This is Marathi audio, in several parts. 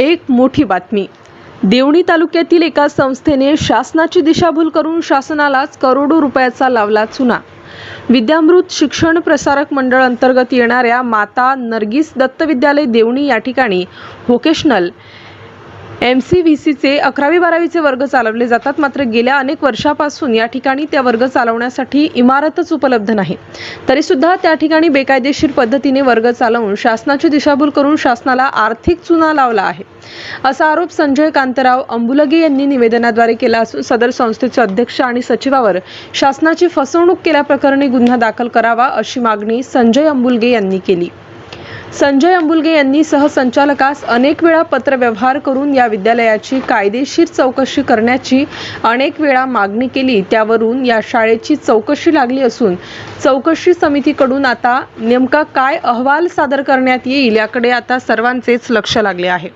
एक मोठी बातमी. देवणी तालुक्यातील एका संस्थेने शासनाची दिशाभूल करून शासनालाच करोडो रुपयाचा लावला चुना. विद्यामृत शिक्षण प्रसारक मंडळ अंतर्गत येणाऱ्या माता नर्गिस दत्त विद्यालय देवणी या ठिकाणी व्होकेशनल एम सी व्ही सीचे अकरावी बारावीचे वर्ग चालवले जातात. मात्र गेल्या अनेक वर्षापासून या ठिकाणी त्या वर्ग चालवण्यासाठी इमारतच उपलब्ध नाही. तरीसुद्धा त्या ठिकाणी बेकायदेशीर पद्धतीने वर्ग चालवून शासनाची दिशाभूल करून शासनाला आर्थिक चुना लावला आहे. असा आरोप संजय कांतराव अंबुलगे यांनी निवेदनाद्वारे केला असून सदर संस्थेचे अध्यक्ष आणि सचिवावर शासनाची फसवणूक केल्याप्रकरणी गुन्हा दाखल करावा अशी मागणी संजय अंबुलगे यांनी केली. संजय अंबुलगे यांनी सहसंचालकास अनेक वेळा पत्रव्यवहार करून या विद्यालयाची कायदेशीर चौकशी करण्याची अनेक वेळा मागणी केली. त्यावरून या शाळेची चौकशी लागली असून चौकशी समितीकडून आता नेमका काय अहवाल सादर करण्यात येईल याकडे आता सर्वांचेच लक्ष लागले आहे.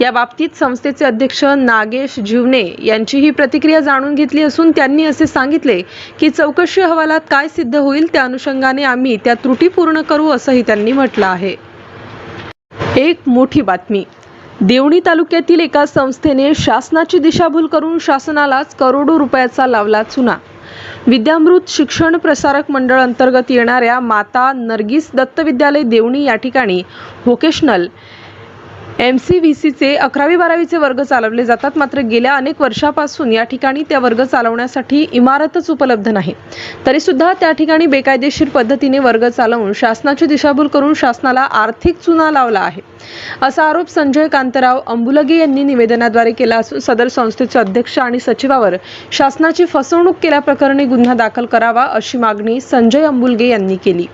या बाबतीत संस्थेचे अध्यक्ष नागेश जीवने यांची ही प्रतिक्रिया जाणून घेतली असून त्यांनी असे सांगितले की चौकशी अहवालात काय सिद्ध होईल त्या अनुषंगाने आम्ही त्या त्रुटी पूर्ण करू असंही त्यांनी म्हटलं आहे. एक मोठी बातमी. देवणी तालुक्यातील एका संस्थेने शासनाची दिशाभूल करून शासनालाच करोडो रुपयाचा लावला चुना. विद्यामृत शिक्षण प्रसारक मंडळ अंतर्गत येणाऱ्या माता नर्गिस दत्त विद्यालय देवणी या ठिकाणी व्होकेशनल एम सी व्ही सीचे अकरावी बारावीचे वर्ग चालवले जातात. मात्र गेल्या अनेक वर्षापासून या ठिकाणी त्या वर्ग चालवण्यासाठी इमारतच उपलब्ध नाही. तरीसुद्धा त्या ठिकाणी बेकायदेशीर पद्धतीने वर्ग चालवून शासनाची दिशाभूल करून शासनाला आर्थिक चुना लावला आहे. असा आरोप संजय कांतराव अंबुलगे यांनी निवेदनाद्वारे केला असून सदर संस्थेचे अध्यक्ष आणि सचिवावर शासनाची फसवणूक केल्याप्रकरणी गुन्हा दाखल करावा अशी मागणी संजय अंबुलगे यांनी केली.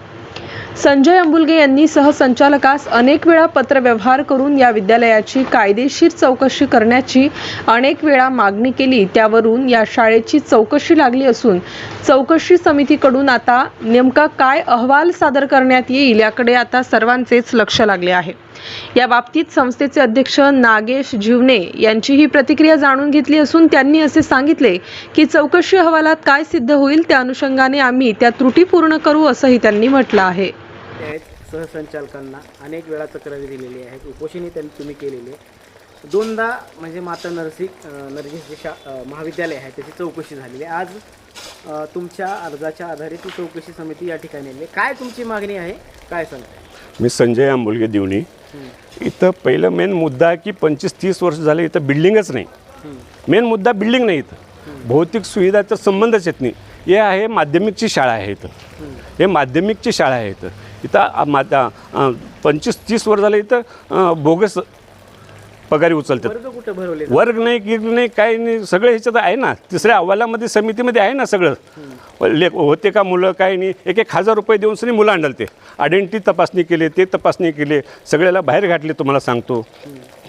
संजय अंबुलगे यांनी सहसंचालकास अनेक वेळा पत्रव्यवहार करून या विद्यालयाची कायदेशीर चौकशी करण्याची अनेक वेळा मागणी केली. त्यावरून या शाळेची चौकशी लागली असून चौकशी समितीकडून आता नेमका काय अहवाल सादर करण्यात येईल याकडे आता सर्वांचेच लक्ष लागले आहे. या बाबतीत संस्थेचे अध्यक्ष नागेश जीवने यांची ही प्रतिक्रिया जाणून घेतली असून त्यांनी असे सांगितले की चौकशी अहवालात काय सिद्ध होईल त्या अनुषंगाने आम्ही त्या त्रुटी पूर्ण करू असंही त्यांनी म्हटलं आहे. आहेत सहसंचालकांना अनेक वेळा तक्रारी दिलेली आहेत उपोषणही त्यांनी तुम्ही केलेली आहे. दोनदा म्हणजे माता नरसी जे शा महाविद्यालय आहे त्याची चौकशी झालेली आहे. आज तुमच्या अर्जाच्या आधारे ती चौकशी समिती या ठिकाणी आली काय तुमची मागणी आहे? काय सांगता मी संजय आंबोलगे देवणी इथं पहिलं मेन मुद्दा आहे की पंचवीस तीस वर्ष झाले इथं बिल्डिंगच नाही. मेन मुद्दा बिल्डिंग नाही इथं. भौतिक सुविधाचा संबंधच येत नाही. हे आहे माध्यमिकची शाळा आहे इथं. हे माध्यमिकची शाळा आहे इथं. इथं आ- मा आ- पंचवीस तीस वर्ष झाले इथं बोगस पगारी उचलतात. वर्ग नाही गिग नाही काही नाही सगळं ह्याच्यात आहे ना. तिसऱ्या अहवालामध्ये समितीमध्ये आहे ना सगळं. लेख होते का मुलं काही नाही. एक एक हजार रुपये देऊन सनी मुलं आणलं ते. आयडेंटिटी तपासणी केली ते तपासणी केली. सगळ्याला बाहेर घातले तुम्हाला सांगतो.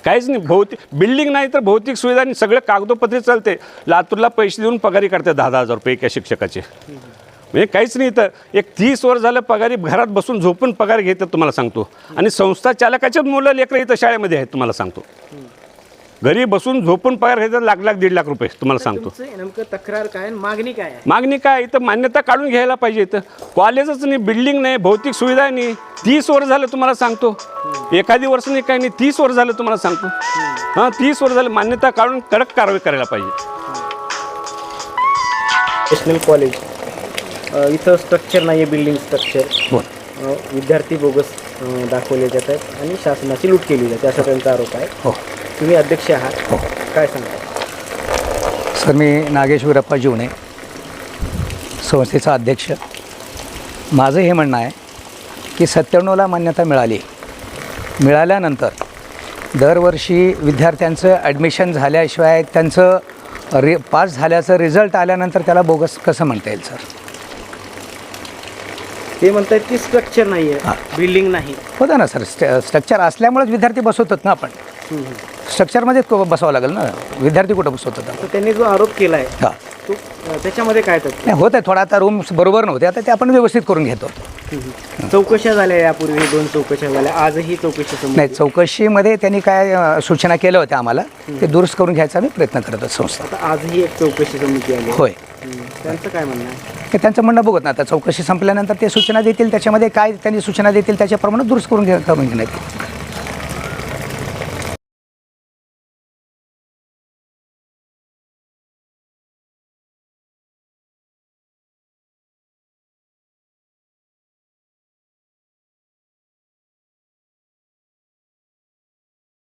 काहीच नाही भौतिक बिल्डिंग नाही तर भौतिक सुविधा आणि सगळं कागदोपत्री चालते. लातूरला पैसे देऊन पगारी काढते दहा दहा हजार रुपये एका शिक्षकाचे. म्हणजे काहीच नाही तर एक तीस वर्ष झालं पगारी घरात बसून झोपून पगार घेतात तुम्हाला सांगतो. आणि संस्था चालकाच्याच मुलं लेकरं इथं शाळेमध्ये आहेत तुम्हाला सांगतो. घरी बसून झोपून पगार घेतात लाख लाख दीड लाख रुपये तुम्हाला सांगतो. नेमकं तक्रार काय आणि मागणी काय आहे? मागणी काय? इथं मान्यता काढून घ्यायला पाहिजे इथं. कॉलेजच नाही बिल्डिंग नाही भौतिक सुविधा नाही. तीस वर्ष झालं तुम्हाला सांगतो. एखादी वर्ष नाही काही नाही तीस वर्ष झालं तुम्हाला सांगतो. हां तीस वर्ष झालं मान्यता काढून कडक कारवाई करायला पाहिजे. नॅशनल कॉलेज इथं स्ट्रक्चर नाही आहे बिल्डिंग स्ट्रक्चर अ, विद्यार्थी बोगस अ, दाखवले जात आहेत आणि शासनाची लूट केली जाते असा त्यांचा आरोप आहे. हो. तुम्ही अध्यक्ष आहात. काय सांगता सर मी नागेश वीरप्पा जीवने संस्थेचा अध्यक्ष. माझं हे म्हणणं आहे की सत्त्याण्णवला मान्यता मिळाली. मिळाल्यानंतर दरवर्षी विद्यार्थ्यांचं ॲडमिशन झाल्याशिवाय त्यांचं रि पास झाल्याचं रिझल्ट आल्यानंतर त्याला बोगस कसं म्हणता येईल सर? ते म्हणतात की स्ट्रक्चर नाही आहे बिल्डिंग नाही. होतं ना सर स्ट्र स्ट्रक्चर असल्यामुळेच विद्यार्थी बसवतात ना आपण. स्ट्रक्चरमध्येच बसावं लागेल ना? विद्यार्थी कुठं बसवतात त्यांनी जो आरोप केला आहे हां. तो त्याच्यामध्ये काय नाही होत आहे थोडा आता रूम्स बरोबर नव्हते आता ते आपण व्यवस्थित करून घेतो. चौकशा झाल्या यापूर्वी दोन चौकशा झाल्या आजही चौकशी नाही चौकशीमध्ये त्यांनी काय सूचना केल्या होत्या आम्हाला ते दुरुस्त करून घ्यायचा आम्ही प्रयत्न करत आहोत संस्था. आजही एक चौकशी समिती आली. होय. त्यांचं काय म्हणणं आहे? तर त्यांचं म्हणणं बघत ना आता चौकशी संपल्यानंतर ते सूचना देतील त्याच्यामध्ये काय त्यांनी सूचना देतील त्याच्याप्रमाणे दुरुस्त करून करून घेण्यात येईल.